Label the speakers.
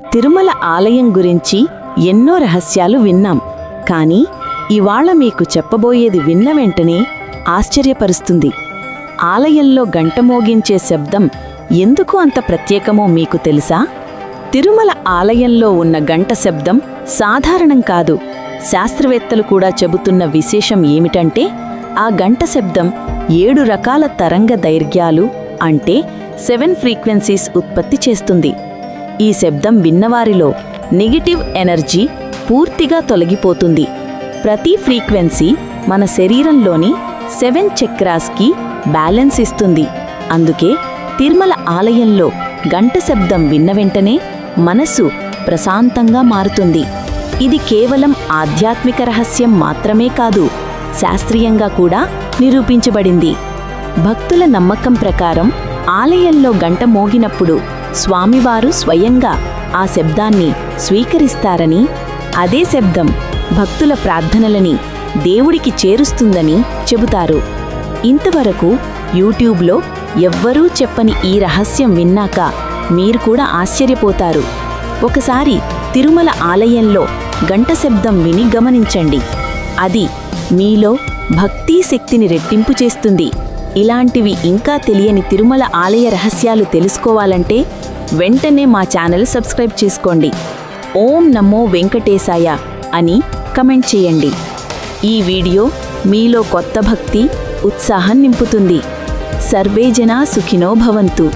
Speaker 1: తిరుమల ఆలయం గురించి ఎన్నో రహస్యాలు విన్నాం. కానీ ఇవాళ మీకు చెప్పబోయేది విన్న వెంటనే ఆశ్చర్యపరుస్తుంది. ఆలయంలో గంట మోగించే శబ్దం ఎందుకు అంత ప్రత్యేకమో మీకు తెలుసా? తిరుమల ఆలయంలో ఉన్న గంట శబ్దం సాధారణం కాదు. శాస్త్రవేత్తలు కూడా చెబుతున్న విశేషం ఏమిటంటే ఆ గంట శబ్దం ఏడు రకాల తరంగ దైర్ఘ్యాలు అంటే సెవెన్ ఫ్రీక్వెన్సీస్ ఉత్పత్తి చేస్తుంది. ఈ శబ్దం విన్నవారిలో నెగిటివ్ ఎనర్జీ పూర్తిగా తొలగిపోతుంది. ప్రతి ఫ్రీక్వెన్సీ మన శరీరంలోని సెవెన్ చక్రాస్కి బ్యాలెన్స్ ఇస్తుంది. అందుకే తిరుమల ఆలయంలో గంట శబ్దం విన్న వెంటనే మనసు ప్రశాంతంగా మారుతుంది. ఇది కేవలం ఆధ్యాత్మిక రహస్యం మాత్రమే కాదు శాస్త్రీయంగా కూడా నిరూపించబడింది. భక్తుల నమ్మకం ప్రకారం ఆలయంలో గంట మోగినప్పుడు స్వామివారు స్వయంగా ఆ శబ్దాన్ని స్వీకరిస్తారని అదే శబ్దం భక్తుల ప్రార్థనలని దేవుడికి చేరుస్తుందని చెబుతారు. ఇంతవరకు యూట్యూబ్లో ఎవ్వరూ చెప్పని ఈ రహస్యం విన్నాక మీరు కూడా ఆశ్చర్యపోతారు. ఒకసారి తిరుమల ఆలయంలో గంట శబ్దం విని గమనించండి. అది మీలో భక్తి శక్తిని రెట్టింపు చేస్తుంది. ఇలాంటివి ఇంకా తెలియని తిరుమల ఆలయ రహస్యాలు తెలుసుకోవాలంటే వెంటనే మా ఛానల్ సబ్స్క్రైబ్ చేసుకోండి. ఓం నమో వెంకటేశాయ అని కమెంట్ చేయండి. ఈ వీడియో మీలో కొత్త భక్తి ఉత్సాహం నింపుతుంది. సర్వేజనా సుఖినో భవంతు.